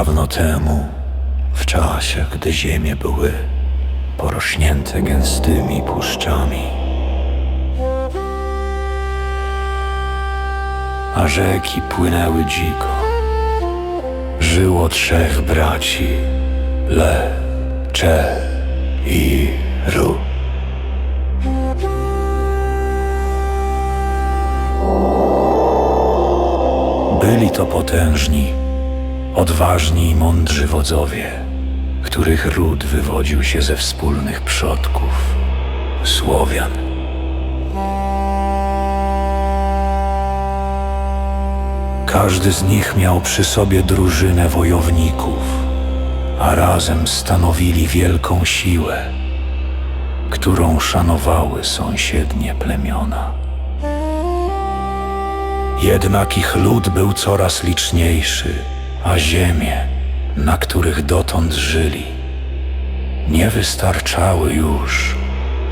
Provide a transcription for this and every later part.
Dawno temu, w czasie, gdy ziemie były porośnięte gęstymi puszczami, a rzeki płynęły dziko, żyło trzech braci Le, Cze i Ru. Byli to potężni, odważni i mądrzy wodzowie, których ród wywodził się ze wspólnych przodków Słowian. Każdy z nich miał przy sobie drużynę wojowników, a razem stanowili wielką siłę, którą szanowały sąsiednie plemiona. Jednak ich lud był coraz liczniejszy, a ziemie, na których dotąd żyli, nie wystarczały już,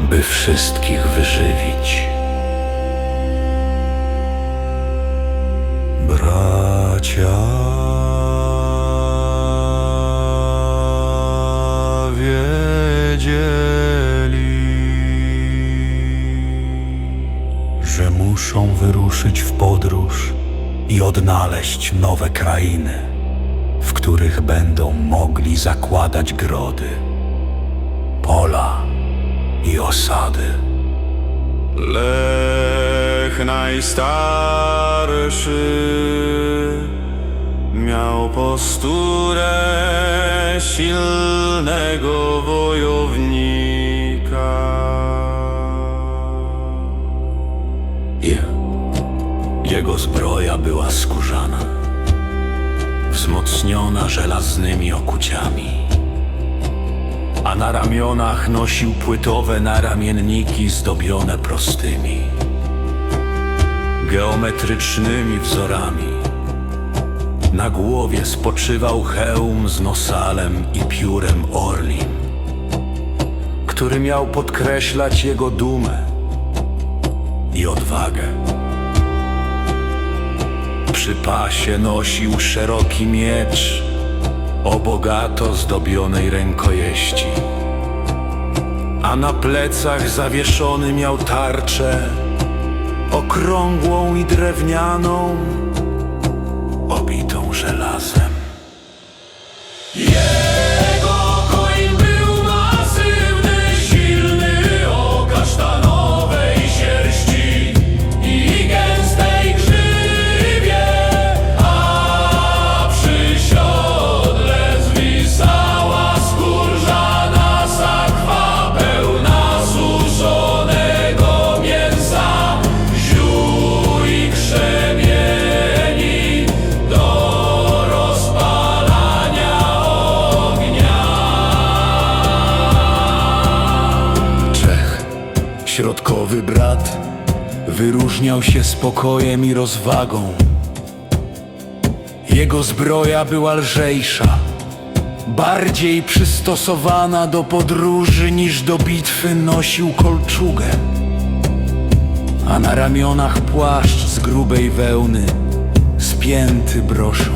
by wszystkich wyżywić. Bracia wiedzieli, że muszą wyruszyć w podróż i odnaleźć nowe krainy, których będą mogli zakładać grody, pola i osady. Lech najstarszy miał posturę silnego wojownika. Je- Jego zbroja była skórzana, wzmocniona żelaznymi okuciami, a na ramionach nosił płytowe naramienniki zdobione prostymi, geometrycznymi wzorami. Na głowie spoczywał hełm z nosalem i piórem orlim, który miał podkreślać jego dumę i odwagę. Przy pasie nosił szeroki miecz? O bogato zdobionej rękojeści, a na plecach zawieszony miał tarczę okrągłą i drewnianą, wyróżniał się spokojem i rozwagą. Jego zbroja była lżejsza, bardziej przystosowana do podróży niż do bitwy nosił kolczugę. A na ramionach płaszcz z grubej wełny, spięty broszą.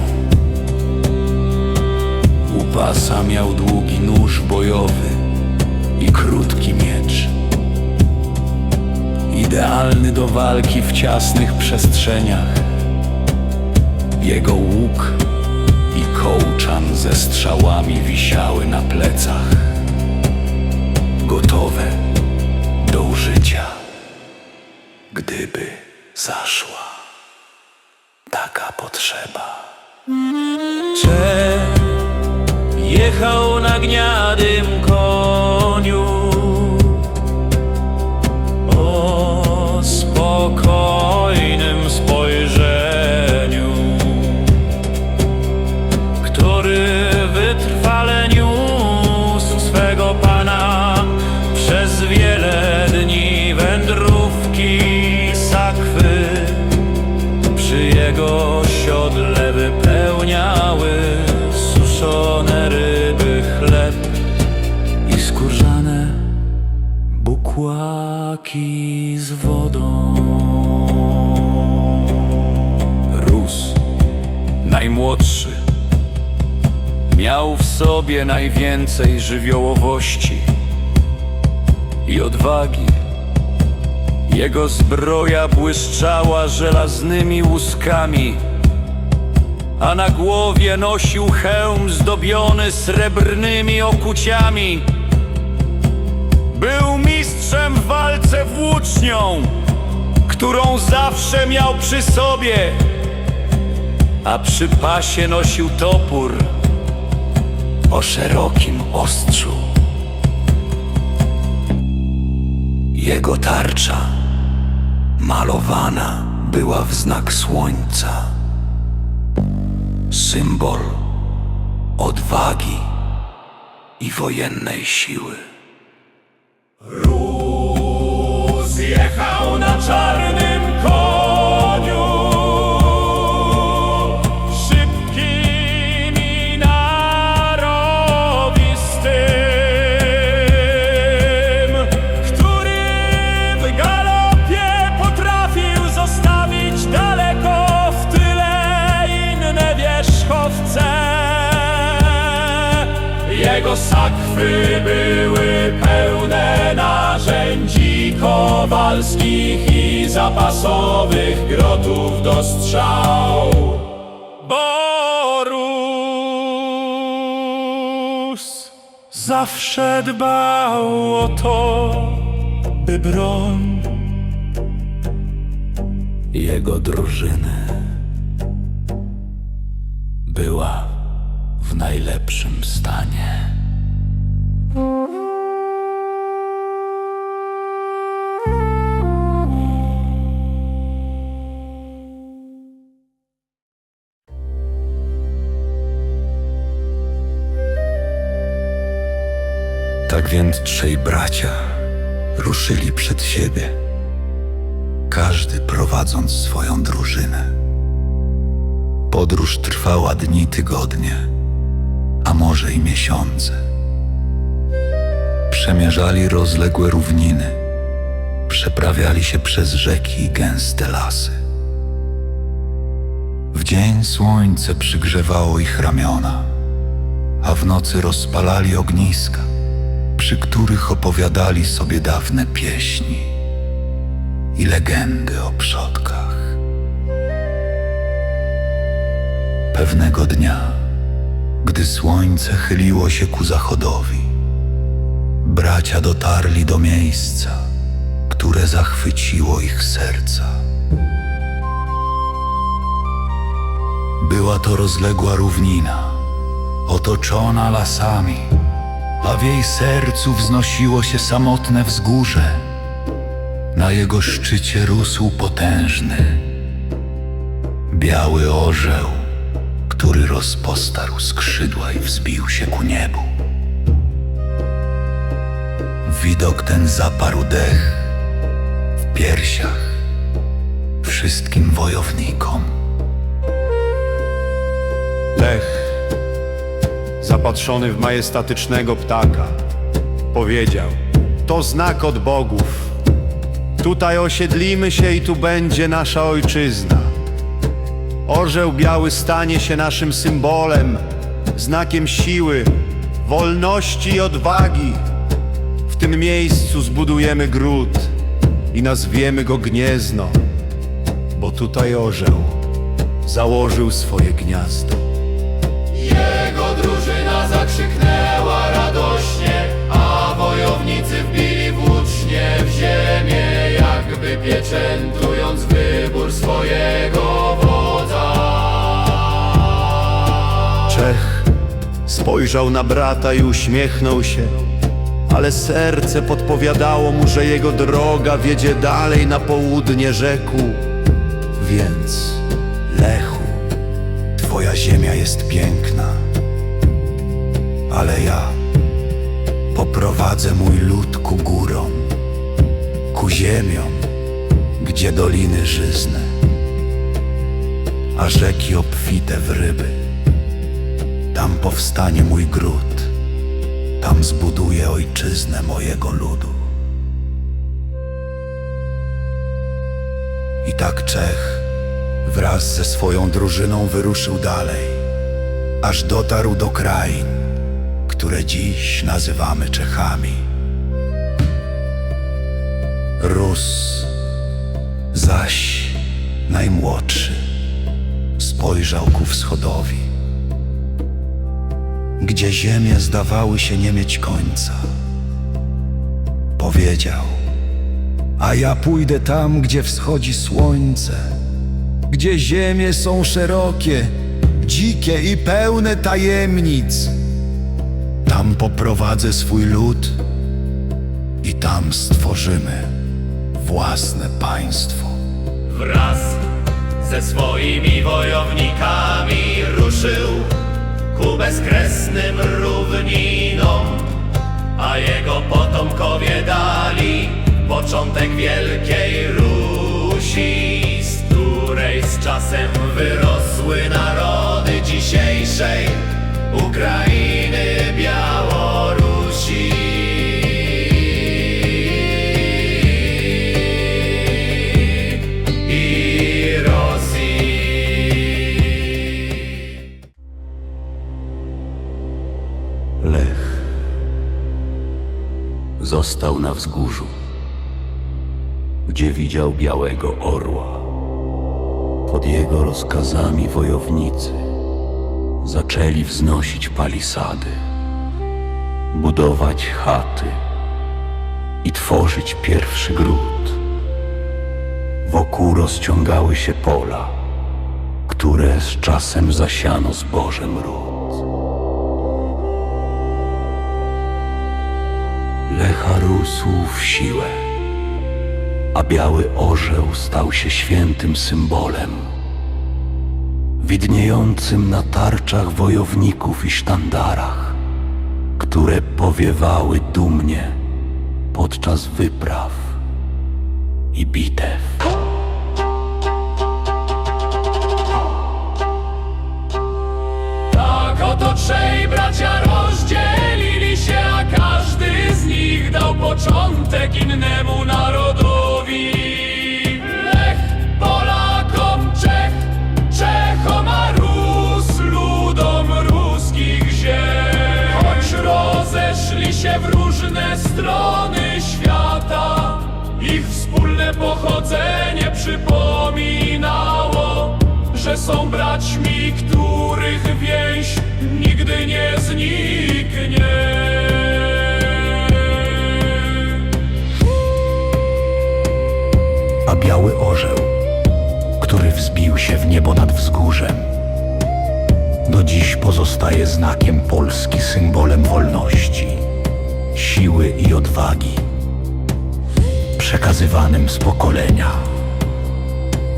U pasa miał długi nóż bojowy i krótki miecz. Idealny do walki w ciasnych przestrzeniach. Jego łuk i kołczan ze strzałami wisiały na plecach. Gotowe do użycia, gdyby zaszła taka potrzeba. Cze jechał na gniadym bukłaki z wodą. Rus, najmłodszy, Miał w sobie najwięcej żywiołowości i odwagi. Jego zbroja błyszczała żelaznymi łuskami, a na głowie nosił hełm zdobiony srebrnymi okuciami. Był mistrzem w walce włócznią, którą zawsze miał przy sobie, a przy pasie nosił topór o szerokim ostrzu. Jego tarcza malowana była w znak słońca. Symbol odwagi i wojennej siły. Zjechał na czarnym koniu. Szybkim i narowistym Który w galopie potrafił zostawić daleko w tyle inne wierzchowce. Jego sakwy były kowalskich i zapasowych grotów do strzał. Borus zawsze dbał o to, by broń jego drużyny była w najlepszym stanie. Więc trzej bracia ruszyli przed siebie, każdy prowadząc swoją drużynę. Podróż trwała dni, tygodnie, a może i miesiące. Przemierzali rozległe równiny, przeprawiali się przez rzeki i gęste lasy. W dzień słońce przygrzewało ich ramiona, a w nocy rozpalali ogniska przy których opowiadali sobie dawne pieśni i legendy o przodkach. Pewnego dnia, gdy słońce chyliło się ku zachodowi, bracia dotarli do miejsca, które zachwyciło ich serca. Była to rozległa równina, otoczona lasami a w jej sercu wznosiło się samotne wzgórze. Na jego szczycie rósł potężny, biały orzeł, który rozpostarł skrzydła i wzbił się ku niebu. Widok ten zaparł dech w piersiach wszystkim wojownikom. Lech, zapatrzony w majestatycznego ptaka, powiedział: To znak od bogów. Tutaj osiedlimy się i tu będzie nasza ojczyzna. Orzeł biały stanie się naszym symbolem, znakiem siły, wolności i odwagi. W tym miejscu zbudujemy gród i nazwiemy go Gniezno, bo tutaj orzeł założył swoje gniazdo. Zakrzyknęła radośnie, a wojownicy wbili włócznie w ziemię, jakby pieczętując wybór swojego wodza. Czech spojrzał na brata i uśmiechnął się, ale serce podpowiadało mu, że jego droga wiedzie dalej na południe rzeku. Więc Lechu, twoja ziemia jest piękna, ale ja poprowadzę mój lud ku górom, ku ziemiom, gdzie doliny żyzne, a rzeki obfite w ryby. Tam powstanie mój gród, tam zbuduję ojczyznę mojego ludu. I tak Czech wraz ze swoją drużyną wyruszył dalej. aż dotarł do krain, które dziś nazywamy Czechami. Rus, zaś najmłodszy, spojrzał ku wschodowi, gdzie ziemie zdawały się nie mieć końca. Powiedział, a ja pójdę tam, gdzie wschodzi słońce, gdzie ziemie są szerokie, dzikie i pełne tajemnic. Tam poprowadzę swój lud i tam stworzymy własne państwo. Wraz ze swoimi wojownikami ruszył ku bezkresnym równinom, a jego potomkowie dali początek wielkiej Rusi, z której z czasem wyrosły narody dzisiejszej Ukrainy, Białorusi. i Rosji. Lech został na wzgórzu, gdzie widział białego orła. Pod jego rozkazami wojownicy zaczęli wznosić palisady, budować chaty i tworzyć pierwszy gród. Wokół rozciągały się pola, które z czasem zasiano zbożem ród. Lecha rósł w siłę, a biały orzeł stał się świętym symbolem, widniejącym na tarczach wojowników i sztandarach, które powiewały dumnie podczas wypraw i bitew. Tak oto trzej bracia rozdzielili się, a każdy z nich dał początek innemu narodowi. Że są braćmi, których więź nigdy nie zniknie. a biały orzeł, który wzbił się w niebo nad wzgórzem, do dziś pozostaje znakiem Polski, symbolem wolności, siły i odwagi, przekazywanym z pokolenia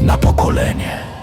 na pokolenie.